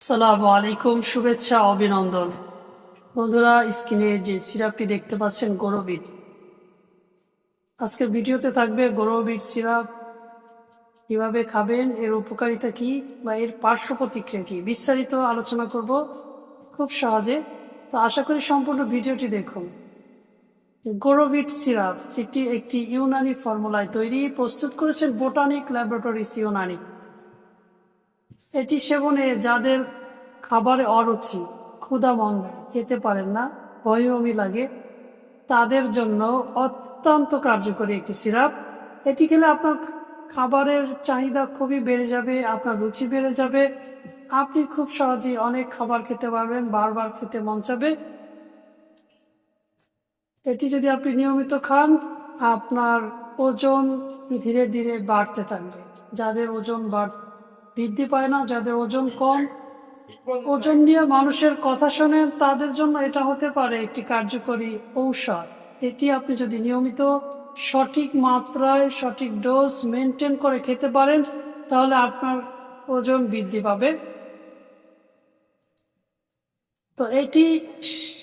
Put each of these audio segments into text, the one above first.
আসসালামু আলাইকুম, শুভেচ্ছা, অভিনন্দন। বন্ধুরা, স্ক্রিনে যে সিরাপটি দেখতে পাচ্ছেন, গরবিট। আজকের ভিডিওতে থাকবে গরবিট সিরাপ। কীভাবে খাবেন, এর উপকারিতা কি বা এর পার্শ্ব প্রতিক্রিয়া কি, বিস্তারিত আলোচনা করব খুব সহজে। তো আশা করি সম্পূর্ণ ভিডিওটি দেখুন। গোরোভিট সিরাপ এটি একটি ইউনানি ফর্মুলায় তৈরি, প্রস্তুত করেছেন বোটানিক ল্যাবরেটরিজ ইউনানি। এটি সেবনে যাদের খাবারে অরুচি, ক্ষুধা মন্দা খেতে পারেন না বমি লাগে, তাদের জন্য অত্যন্ত কার্যকরী একটি সিরাপ। এটি খেলে আপনার খাবারের চাহিদা খুবই বেড়ে যাবে, আপনার রুচি বেড়ে যাবে। আপনি খুব সহজেই অনেক খাবার খেতে পারবেন, বারবার খেতে মন চাবে। এটি যদি আপনি নিয়মিত খান, আপনার ওজন ধীরে ধীরে বাড়তে থাকবে। যাদের ওজন বাড় বৃদ্ধি পায় না, যাদের ওজন কম। ওজন নিয়ে মানুষের কথা শোনেন তাদের জন্য এটা হতে পারে একটি কার্যকরী ঔষধ। এটি আপনি যদি নিয়মিত সঠিক মাত্রায় সঠিক ডোজ মেনটেন করে খেতে পারেন, তাহলে আপনার ওজন বৃদ্ধি পাবে। তো এটি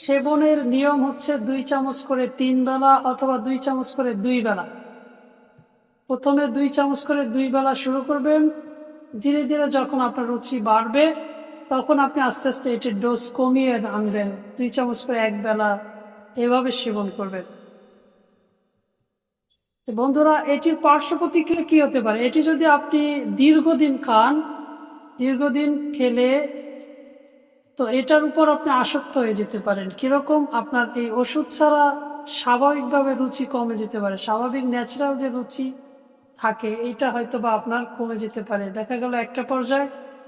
সেবনের নিয়ম হচ্ছে দুই চামচ করে তিন বেলা অথবা দুই চামচ করে দুই বেলা। প্রথমে দুই চামচ করে দুই বেলা শুরু করবেন। ধীরে ধীরে যখন আপনার রুচি বাড়বে, তখন আপনি আস্তে আস্তে এটির ডোজ কমিয়ে আনবেন। দুই চামচ করে এক বেলা এভাবে সেবন করবেন। বন্ধুরা, এটির পার্শ্ব প্রতিক্রিয়া কী হতে পারে? এটি যদি আপনি দীর্ঘদিন খান, দীর্ঘদিন খেলে, তো এটার উপর আপনি আসক্ত হয়ে যেতে পারেন। কীরকম? আপনার এই ওষুধ ছাড়া স্বাভাবিকভাবে রুচি কমে যেতে পারে। স্বাভাবিক ন্যাচারাল যে রুচি থাকে এইটা হয়তো বা আপনার কমে যেতে পারে। দেখা গেল একটা পর্যায়ে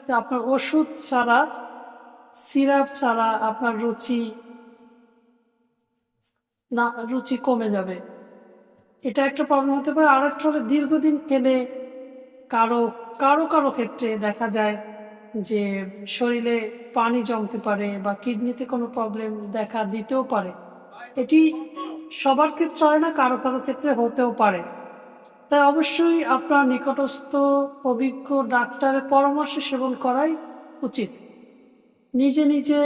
আপনার ওষুধ ছাড়া, সিরাপ ছাড়া আপনার রুচি না, রুচি কমে যাবে। এটা একটা প্রবলেম হতে পারে। আর একটা হলে দীর্ঘদিন খেলে কারও কারও কারও ক্ষেত্রে দেখা যায় যে শরীরে পানি জমতে পারে বা কিডনিতে কোনো প্রবলেম দেখা দিতেও পারে। এটি সবার ক্ষেত্রে হয় না, কারও কারও ক্ষেত্রে হতেও পারে। তাই অবশ্যই আপনার নিকটস্থ অভিজ্ঞ ডাক্তারের পরামর্শ সেবন করাই উচিত। নিজে নিজে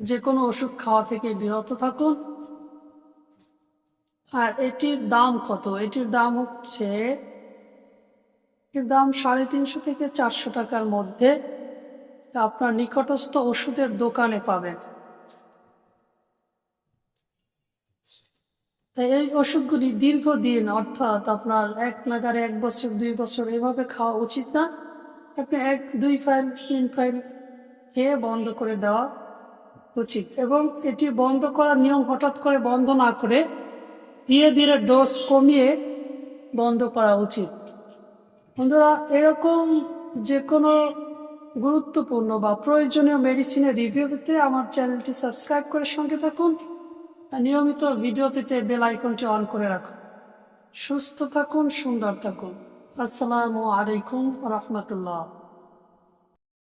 যে কোনো ওষুধ খাওয়া থেকে বিরত থাকুন। আর এটির দাম কত? এটির দাম হচ্ছে এর দাম সাড়ে তিনশো থেকে চারশো টাকার মধ্যে আপনার নিকটস্থ ওষুধের দোকানে পাবেন। তাই এই ওষুধগুলি দীর্ঘদিন, অর্থাৎ আপনার এক নাগারে এক বছর, দুই বছর এভাবে খাওয়া উচিত না। আপনি এক, দুই ফাইল, তিন ফাইল খেয়ে বন্ধ করে দেওয়া উচিত এবং এটি বন্ধ করার নিয়ম হঠাৎ করে বন্ধ না করে ধীরে ধীরে ডোজ কমিয়ে বন্ধ করা উচিত। বন্ধুরা, এরকম যে কোনো গুরুত্বপূর্ণ বা প্রয়োজনীয় মেডিসিনের রিভিউ পেতে আমার চ্যানেলটি সাবস্ক্রাইব করে সঙ্গে থাকুন। নিয়মিত ভিডিও পেতে বেল আইকনটি অন করে রাখুন সুস্থ থাকুন, সুন্দর থাকুন। আসসালামু আলাইকুম রহমতুল্লাহ।